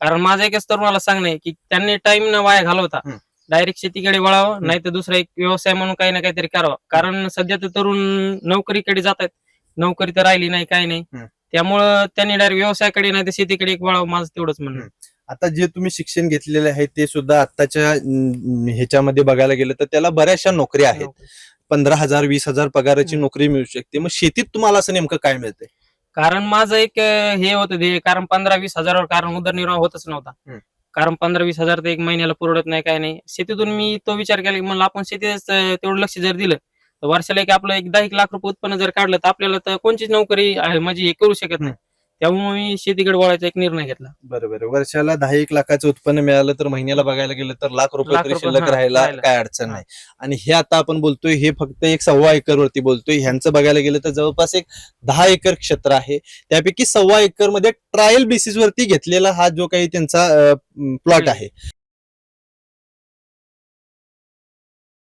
कारण माझं एकच तरुणाला सांगणं आहे की त्यांनी टाइम न वाया घालवता. डायरेक्ट शेतीकडे वळावं नाही तर दुसरा एक व्यवसाय म्हणून काही ना काहीतरी करावं. कारण सध्या तर तरुण नोकरीकडे जात आहेत. नोकरी तर राहिली नाही काही नाही. त्यामुळं त्यांनी डायरेक्ट व्यवसायाकडे नाही तर शेतीकडे एक वळावं माझं तेवढंच म्हणणं. आता जे तुम्ही शिक्षण घेतलेले आहे ते सुद्धा आताच्या ह्याच्यामध्ये बघायला गेलं तर त्याला बऱ्याचशा नोकऱ्या आहेत. पंधरा हजार वीस हजार पगाराची. नोकरी मिळू शकते. मग शेतीत तुम्हाला असं नेमकं काय मिळतंय? कारण माझं एक अं, हे होतं ते कारण पंधरा वीस हजारावर कारण उदरनिर्वाह होतच नव्हता. हम्म. कारण पंधरा वीस हजार तर एक महिन्याला पुरवत नाही काय नाही. शेतीतून मी तो विचार केला की म्हणलं आपण शेतीच तेवढं लक्ष जर दिलं तर वर्षाला एक आपलं एक दहा एक लाख रुपये उत्पन्न जर काढलं तर आपल्याला तर कोणतीच नोकरी आहे म्हणजे हे करू शकत नाही. त्यामुळे मी शेतीकडे वळायचा एक निर्णय घेतला बरोबर वर्षाला दहा एक लाखाचं उत्पन्न मिळालं तर महिन्याला बघायला गेलं तर लाख रुपये लाख तरी रुपये, शिल्लक हा, राहायला राहायला. काय अडचण. नाही आणि हे आता आपण बोलतोय हे फक्त एक सव्वा एकर वरती बोलतोय ह्यांचं बघायला गेलं तर जवळपास एक दहा एकर क्षेत्र आहे त्यापैकी सव्वा एकरमध्ये ट्रायल बेसिस वरती घेतलेला हा जो काही त्यांचा प्लॉट हम्म. आहे